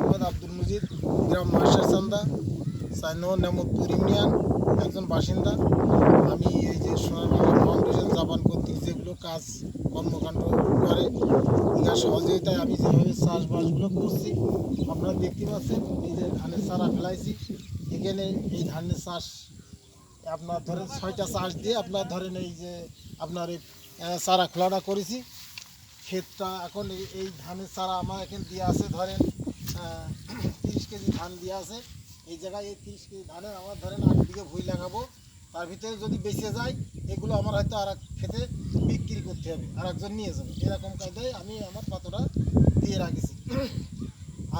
মোহাম্মদ আব্দুল মুজিদ গ্রাম মাস্টার চান্দা সাইন নেমতপুর ইউনিয়ন, একজন বাসিন্দা। আমি এই যে সোনার ফাউন্ডেশন জাপান কর্তৃক যেগুলো কাজ, কর্মকাণ্ড করে, এর সহযোগিতায় আমি যেভাবে চাষবাসগুলো করছি, আপনারা দেখতে পাচ্ছেন, এই যে ধানের চারা ফেলাইছি। এখানে এই ধানের চাষ, আপনার ধরেন ছয়টা চাষ দিয়ে আপনার ধরেন এই যে আপনার এই চারা খোলাটা করেছি। ক্ষেতটা এখন এই ধানের চারা আমার এখানে দিয়ে আছে, ধরেন তিরিশ কেজি ধান দিয়ে আছে। এই জায়গায় এই তিরিশ কেজি ধানের আমার ধরেন আট বিঘে ভুই লাগাবো। তার ভিতরে যদি বেঁচে যায়, এগুলো আমার হয়তো আর এক খেতে বিক্রি করতে হবে, আর একজন নিয়ে যাবে। এরকম কায়দায় আমি আমার পাতটা দিয়ে রাখেছি।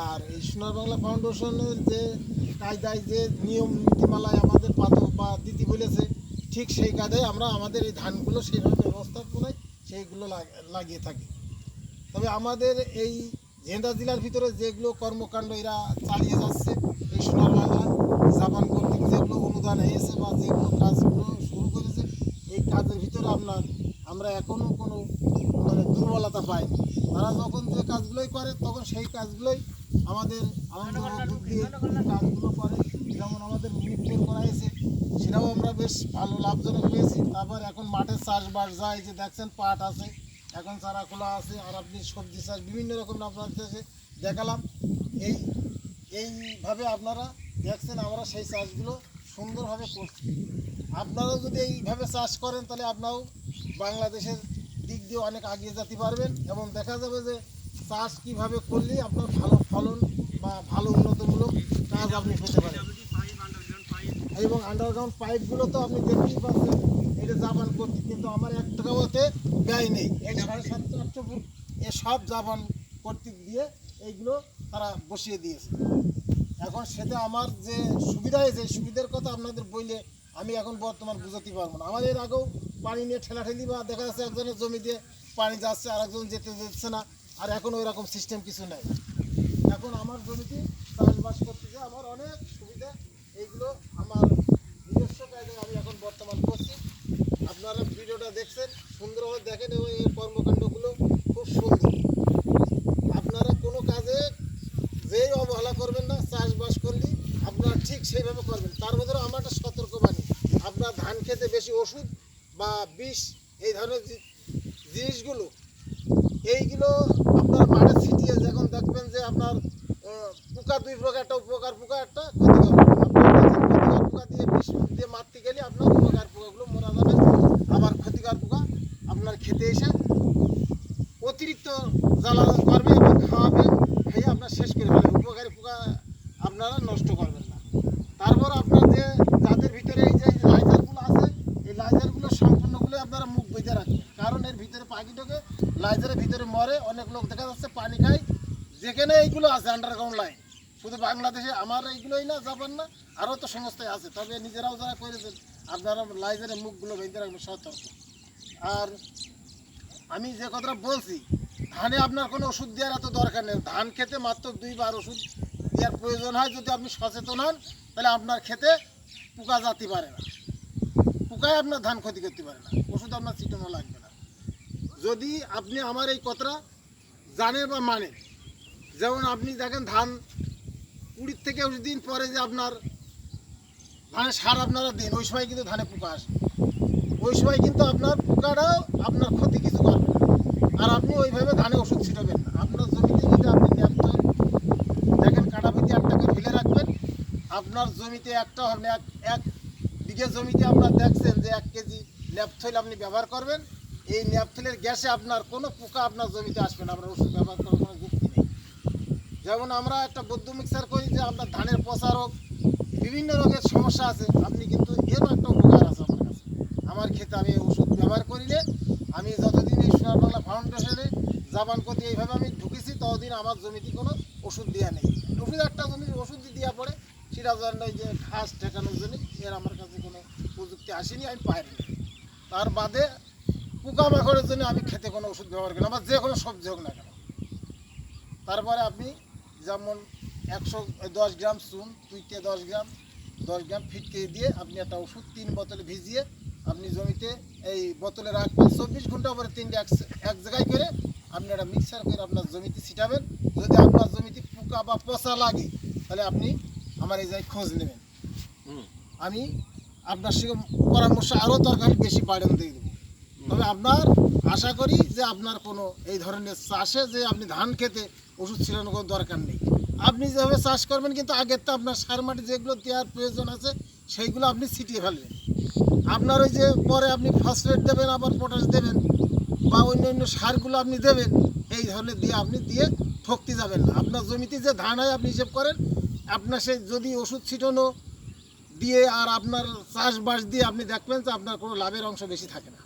আর এই সোনার বাংলা ফাউন্ডেশনের যে কায়দায় যে নিয়ম নীতিমালায় আমাদের পাতো বা দিদি বলেছে, ঠিক সেই কায়দায় আমরা আমাদের এই ধানগুলো সেইভাবে ব্যবস্থা ব্যবস্থাপনায় সেইগুলো লাগিয়ে থাকি। তবে আমাদের এই ঝেন্দা জেলার ভিতরে যেগুলো কর্মকাণ্ড এরা চালিয়ে যাচ্ছে এই সোনার বাংলা জাপান কর্তৃক যেগুলো অনুদান হয়েছে বা যেগুলো কাজগুলো শুরু করেছে, এই কাজের ভিতরে আপনার, আমরা এখনও কোনো মানে দুর্বলতা পাই তারা যখন যে কাজগুলোই করে, তখন সেই কাজগুলোই আমাদের কাজগুলো করে। যেমন আমাদের মিটফেল করা হয়েছে, সেটাও আমরা বেশ ভালো, লাভজনক পেয়েছি। তারপর এখন মাঠে চাষবাস যায় যে দেখছেন পাট আছে এখন চারা খোলা আছে, আর আপনি সবজি চাষ বিভিন্ন রকম আপনার দেশে দেখালাম। এই, এইভাবে আপনারা দেখছেন, আমরা সেই চাষগুলো সুন্দরভাবে করছি। আপনারাও যদি এইভাবে চাষ করেন, তাহলে আপনারাও বাংলাদেশের দিক দিয়ে অনেক এগিয়ে যেতে পারবেন এবং দেখা যাবে যে চাষ কীভাবে করলে আপনার ভালো ফলন বা ভালো উন্নতমূলক কাজ আপনি পেতে পারেন। এবং আন্ডারগ্রাউন্ড পাইপগুলো তো আপনি দেখতেই পাচ্ছেন এটা জাপান কর্তৃক কিন্তু আমার এক টাকাও ওতে ব্যয় নেই। এই সাড়ে সাতশো আটশো ফুট, এ সব জাপান কর্তৃক দিয়ে এইগুলো তারা বসিয়ে দিয়েছে। এখন সেটা আমার যে সুবিধা হয়েছে সুবিধার কথা আপনাদের বইলে আমি এখন বর্তমান বুঝাতে পারব না। আমার এর আগেও পানি নিয়ে ঠেলাঠেলি বা দেখা যাচ্ছে একজনের জমি দিয়ে পানি যাচ্ছে আর একজন যেতে যাচ্ছে না, আর এখন ওই রকম সিস্টেম কিছু নেই। এখন আমার জমিতে চাষবাস করতে আমার অনেক সুবিধা এইগুলো আমার নিজস্ব কাজে আমি এখন বর্তমান করছি আপনারা ভিডিওটা দেখছেন সুন্দরভাবে দেখেন এবং এই কর্মকাণ্ডগুলো খুব সুন্দর আপনারা কোনো কাজে যেই অবহেলা করবেন না চাষবাস করলে আপনারা ঠিক সেইভাবে করবেন তার মধ্যে আমার একটা সতর্কবাণী আপনার ধান খেতে বেশি ওষুধ বা বিষ, এই ধরনের জিনিসগুলো, এইগুলো আপনার মাঠে ছিটিয়ে যখন দেখবেন যে আপনার পোকা দুই প্রকার, একটা উপকার পোকা, একটা। ক্ষতিকর পোকা দিয়ে বিষ দিয়ে মারতে গেলে আপনার উপকার পোকাগুলো মরা যাবে, আবার ক্ষতিকর পোকা আপনার খেতে এসে অতিরিক্ত জ্বালা করবে এবং খাওয়াবে খেয়ে আপনার শেষ করে ফেলবে উপকারী পোকা আপনারা নষ্ট করবেন না তারপর আপনার যে যাদের ভিতরে এই যে লাইজারগুলো আছে এই লাইজারগুলো সম্পূর্ণগুলো আপনারা মুখ বেঁধে রাখবেন কারণ এর ভিতরে পাখি ঢোকে লাইজারের ভিতরে মরে অনেক লোক দেখা যাচ্ছে পানি খায় এইগুলো আছে আন্ডারগ্রাউন্ড লাইন শুধু বাংলাদেশে, আমার এইগুলোই না, জাপান না, আরও তো সংস্থায় আছে। তবে নিজেরাও যারা করেছেন, আপনারা লাইজারের মুখগুলো বেঁধে রাখবেন, সতর্ক। আর আমি যে কথাটা বলছি, ধানে আপনার কোনো ওষুধ দেওয়ার এত দরকার নেই। ধান খেতে মাত্র দুইবার ওষুধ দেওয়ার প্রয়োজন হয়, যদি আপনি সচেতন হন, তাহলে আপনার খেতে পোকা যাতে পারে না। পোকায় আপনার ধান ক্ষতি করতে পারে না। ওষুধ আপনার ছিটানো লাগবে না। যদি আপনি আমার এই কথাটা জানেন বা মানেন যেমন আপনি দেখেন ধান কুড়ির থেকে একুশ দিন পরে যে আপনার ধানের সার আপনারা দিন, ওই সময় কিন্তু ধানে পোকা আসে। ওই সময় কিন্তু আপনার পোকাটাও আপনার ক্ষতি কিছু করবে আর আপনি ওইভাবে ধানে ওষুধ ছিটাবেন না। আপনার জমিতে যদি আপনি দেখেন কাটা ভিত্তি একটা করে ফেলে রাখবেন, আপনার জমিতে একটা হবে এক এক বিঘে জমিতে আপনার দেখছেন যে এক কেজি ন্যাপথল আপনি ব্যবহার করবেন। এই ন্যাপথলের গ্যাসে আপনার কোনো পোকা আপনার জমিতে আসবে না। আপনার ওষুধ ব্যবহার নেই যেমন আমরা একটা বৌদ্ধ মিক্সার করি যে আপনার ধানের পচা রোগ, বিভিন্ন রোগের সমস্যা আছে। আপনি কিন্তু এরও একটা উপকার আছে আমার কাছে। আমার ক্ষেত্রে আমি ওষুধ ব্যবহার করিলে আমি যতদিন এই সোনার বাংলা ফাউন্ডেশনে জাপান করতে এইভাবে আমি ঢুকেছি, ততদিন আমার জমিতে কোনো ওষুধ দেওয়া নেই। ওষুধ একটা জমির ওষুধ দেওয়া পড়ে সেটা জন্য যে ঘাস ঠেকানোর জন্য এর আমার কাছে কোনো প্রযুক্তি আসেনি, আমি পাইনি। তার বাদে পোকামাকড়ের জন্য আমি খেতে কোনো ওষুধ ব্যবহার করি আমার যে কোনো সবজি হোক না কেন। তারপরে আপনি যেমন একশো দশ গ্রাম চুন তুইতে দশ গ্রাম দশ গ্রাম ফিটকে দিয়ে আপনি একটা ওষুধ তিন বোতলে ভিজিয়ে আপনি জমিতে এই বোতলে রাখবেন। চব্বিশ ঘণ্টা পরে তিনটে এক এক জায়গায় করে আপনি একটা মিক্সার করে আপনার জমিতে ছিটাবেন। যদি আপনার জমিতে পোকা বা পচা লাগে তাহলে আপনি আমার এই জায়গায় খোঁজ নেবেন। আমি আপনার সঙ্গে পরামর্শ আরও দরকার বেশি বাড়ানো দিয়ে দেবো। তবে আপনার আশা করি যে আপনার কোনো এই ধরনের চাষে যে আপনি ধান খেতে ওষুধ ছিটানোর কোনো দরকার নেই। আপনি যেভাবে চাষ করবেন কিন্তু আগের তো আপনার সার মাটি যেগুলো দেওয়ার প্রয়োজন আছে, সেইগুলো আপনি ছিটিয়ে ফেলবেন। আপনার ওই যে পরে আপনি ফসফেট দেবেন, আবার পটাশ দেবেন বা অন্য অন্য সারগুলো আপনি দেবেন, এই ধরনের দিয়ে আপনি দিয়ে ঠকতে যাবেন না। আপনার জমিতে যে ধান হয় আপনি হিসেব করেন, আপনার সেই যদি ওষুধ ছিটানো দিয়ে আর আপনার চাষবাস দিয়ে আপনি দেখবেন যে আপনার কোনো লাভের অংশ বেশি থাকে না।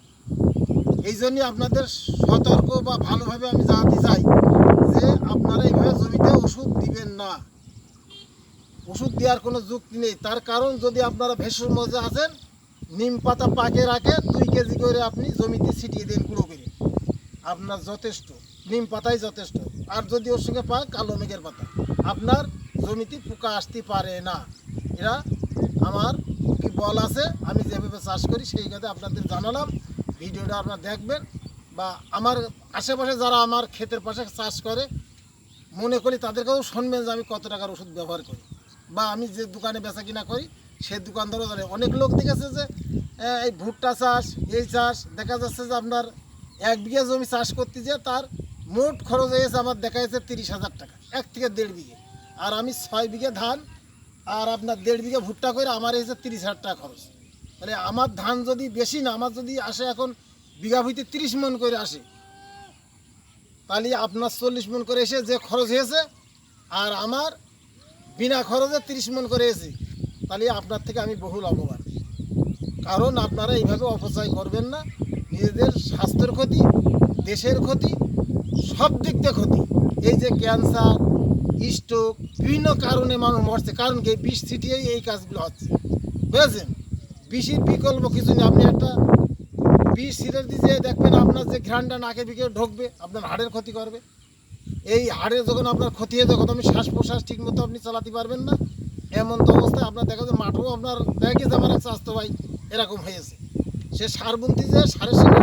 এই জন্যে আপনাদের সতর্ক বা ভালোভাবে আমি জানাতে চাই যে আপনারা এইভাবে জমিতে ওষুধ দিবেন না। ওষুধ দেওয়ার কোনো যুক্তি নেই। তার কারণ যদি আপনারা ভেষজ মজা আছেন, নিম পাতা পাকে রাখে, দুই কেজি করে আপনি জমিতে ছিটিয়ে দেন গুঁড়ো করে। আপনার যথেষ্ট, নিম পাতাই যথেষ্ট। আর যদি ওর সঙ্গে পাক, কালো মেঘের পাতা। আপনার জমিতে পোকা আসতে পারে না। এরা আমার কি বল আছে, আমি যেভাবে চাষ করি, সেই কথা আপনাদের জানালাম। ভিডিওটা আপনারা দেখবেন বা আমার আশেপাশে যারা আমার ক্ষেতের পাশে চাষ করে, মনে করি তাদেরকেও শুনবেন যে আমি কত টাকার ওষুধ ব্যবহার করি। বা আমি যে দোকানে বেচা কিনা করি সে দোকানদারও জানে। অনেক লোক দেখেছে যে এই ভুট্টা চাষ, এই চাষ, দেখা যাচ্ছে যে আপনার এক বিঘা জমি চাষ করতে যে তার মোট খরচ হয়েছে আমার দেখা যাচ্ছে তিরিশ হাজার টাকা, এক থেকে দেড় বিঘে। আর আমি ছয় বিঘে ধান, আর আপনার দেড় বিঘে ভুট্টা করে আমার এসে তিরিশ হাজার টাকা খরচ। তাহলে আমার ধান যদি বেশি না, আমার যদি আসে এখন বিঘা ভুইতে তিরিশ মন করে আসে, তাহলে আপনার চল্লিশ মন করে এসে যে খরচ হয়েছে আর আমার বিনা খরচে তিরিশ মন করে এসে, তাহলে আপনার থেকে আমি বহু লাভবান। কারণ আপনারা এইভাবে অপচয় করবেন না। নিজেদের স্বাস্থ্যের ক্ষতি, দেশের ক্ষতি, সব দিক দিয়ে ক্ষতি। এই যে ক্যান্সার, স্ট্রোক, বিভিন্ন কারণে মানুষ মরছে। কারণ কি? বিষ ছিটিয়েই এই কাজগুলো হচ্ছে। বুঝেছেন? বিষের বিকল্প কিছু নেই। আপনি একটা বিষ ছিটে দিয়ে দেখবেন আপনার যে ঘ্রাণটা নাকে বিকে ঢুকবে, আপনার হাড়ের ক্ষতি করবে। এই হাড়ে যখন আপনার ক্ষতি হয়ে যখন আপনি শ্বাস প্রশ্বাস ঠিক মতো আপনি চালাতে পারবেন না। এমন তো অবস্থায় আপনার দেখা যায় মাঠও আপনার দেখা গেছে আমার এক স্বাস্থ্য ভাই, এরকম হয়েছে। সে সার বুনতে যে সারের সঙ্গে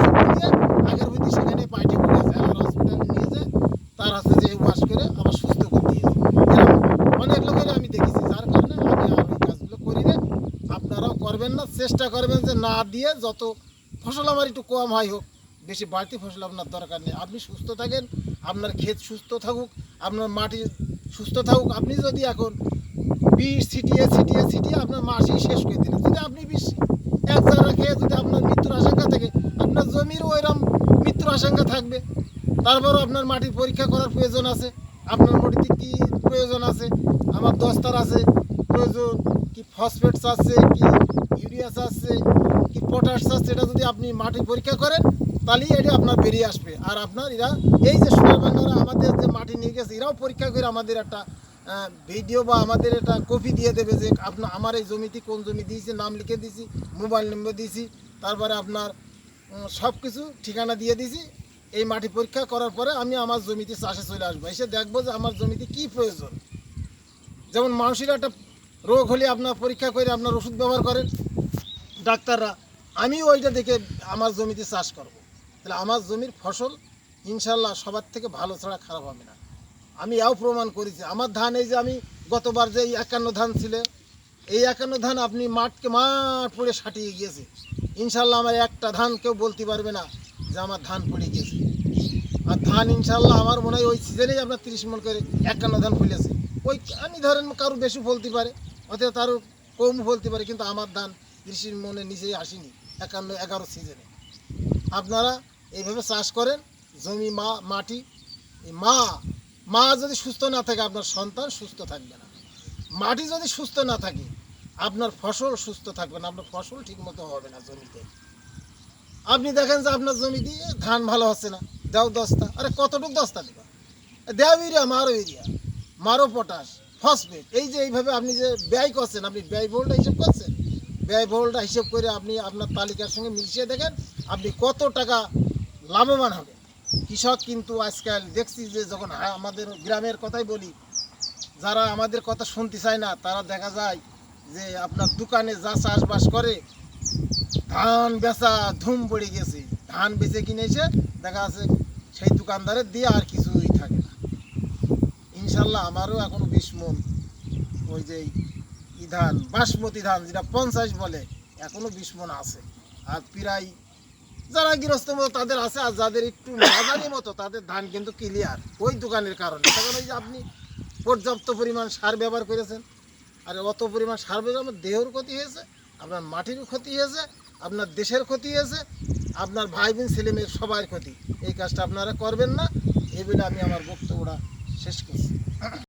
আগের বুদ্ধি সেখানে পাইটে পড়েছে আর হসপিটালে নিয়ে যে তার হাতে যে ওয়াশ করে আবার সুস্থ করে দিয়েছে এরকম অনেক লোকের আমি দেখেছি যার কারণে আমি আর ওই কাজগুলো করি না আপনারাও করবেন না, চেষ্টা করবেন যে না দিয়ে যত ফসল আমার একটু কম হয় হোক, বেশি বাড়তি ফসল আপনার দরকার নেই। আপনি সুস্থ থাকেন, আপনার ক্ষেত সুস্থ থাকুক, আপনার মাটি সুস্থ থাকুক। আপনি যদি এখন বিষ ছিটিয়ে ছিটিয়ে ছিটিয়ে আপনার মাসই শেষ করে দিলেন। যদি আপনি বিষ এক জায়গা খেয়ে যদি আপনার মৃত্যুর আশঙ্কা থাকে, আপনার জমিরও ওইরকম মৃত্যুর আশঙ্কা থাকবে। তারপরও আপনার মাটির পরীক্ষা করার প্রয়োজন আছে, আপনার মাটিতে কি প্রয়োজন আছে, আমার দস্তার আছে, প্রয়োজন কি ফসফেট আছে, কি ইউরিয়া চাচ্ছে কি পটাশ চাচ্ছে এটা যদি আপনি মাটি পরীক্ষা করেন, তাহলেই এটা আপনার বেরিয়ে আসবে। আর আপনার এরা, এই যে সোনার বাংলারা আমাদের যে মাটি নিয়ে গেছে, এরাও পরীক্ষা করে আমাদের একটা ভিডিও বা আমাদের একটা কপি দিয়ে দেবে যে আপনার আমার এই জমিতে কোন জমি দিয়েছি, নাম লিখে দিয়েছি, মোবাইল নম্বর দিয়েছি, তারপরে আপনার সব কিছু ঠিকানা দিয়ে দিয়েছি। এই মাটি পরীক্ষা করার পরে আমি আমার জমিতে চাষে চলে আসব। এসে দেখব যে আমার জমিতে কি প্রয়োজন। যেমন মানুষের একটা রোগ হলে আপনার পরীক্ষা করে আপনার ওষুধ ব্যবহার করেন ডাক্তাররা, আমি ওইটা দেখে আমার জমিতে চাষ করব। তাহলে আমার জমির ফসল ইনশাল্লাহ সবার থেকে ভালো ছাড়া খারাপ হবে না। আমি এও প্রমাণ করেছি, আমার ধান এই যে আমি গতবার যে এই একান্ন ধান ছিল, এই একান্ন ধান আপনি মাঠকে মাঠ পড়ে সাটিয়ে গিয়েছে। ইনশাল্লাহ আমার একটা ধান কেউ বলতে পারবে না যে আমার ধান পড়ে গিয়েছে। আর ধান ইনশাল্লাহ আমার মনে হয় ওই সিজনেই আপনার তিরিশ মন করে একান্ন ধান ফুলেছে। ওই আমি ধরেন কারও বেশি ফলতে পারে, অথবা তারও কম ফলতে পারে, কিন্তু আমার ধান তিরিশ মনে নিচেই আসেনি একান্ন, এগারো সিজনে আপনারা এইভাবে চাষ করেন, জমি, মা, মাটি মা মা যদি সুস্থ না থাকে, আপনার সন্তান সুস্থ থাকবে না। মাটি যদি সুস্থ না থাকে, আপনার ফসল সুস্থ থাকবে না, আপনার ফসল ঠিকমতো হবে না জমিতে। আপনি দেখেন যে আপনার জমি দিয়ে ধান ভালো হচ্ছে না, দাও দস্তা, আরে কতটুক দস্তা দেবা? দেও ইউরিয়া, মারো ইউরিয়া, মারো পটাশ, ফসফেট, এই যে এইভাবে আপনি যে ব্যয় করছেন, আপনি ব্যয় বহুলটা হিসেব করছেন? ব্যয় বহুলটা হিসেব করে আপনি আপনার তালিকার সঙ্গে মিশিয়ে দেখেন, আপনি কত টাকা লাভবান হবেন। কৃষক কিন্তু আজকাল দেখছি যে যখন আমাদের গ্রামের কথাই বলি, যারা আমাদের কথা শুনতে চায় না, তারা দেখা যায় যে আপনার দোকানে যা চাষবাস করে, ধান বেচা ধুম পড়ে গেছে। ধান বেচে কিনে এসে দেখা যাচ্ছে সেই দোকানদারের দিয়ে আর কিছুই থাকে না। ইনশাল্লাহ আমারও এখনও বিশ মন ওই যে ই ধান, বাসমতি ধান যেটা পঞ্চাশ বলে, এখনও বিশ মন আছে। আর প্রায় যারা গৃহস্থ মতো তাদের আছে, আর যাদের একটু মাঝারি মতো, তাদের ধান কিন্তু ক্লিয়ার ওই দোকানের কারণে। তখন ওই যে আপনি পর্যাপ্ত পরিমাণ সার ব্যবহার করেছেন, আর অত পরিমাণ সার ব্যবহার আমার দেহের ক্ষতি হয়েছে, আপনার মাটির ক্ষতি হয়েছে, আপনার দেশের ক্ষতি হয়েছে, আপনার ভাই বোন ছেলে মেয়ের সবার ক্ষতি। এই কাজটা আপনারা করবেন না এই বলে আমি আমার বক্তব্যটা শেষ করছি।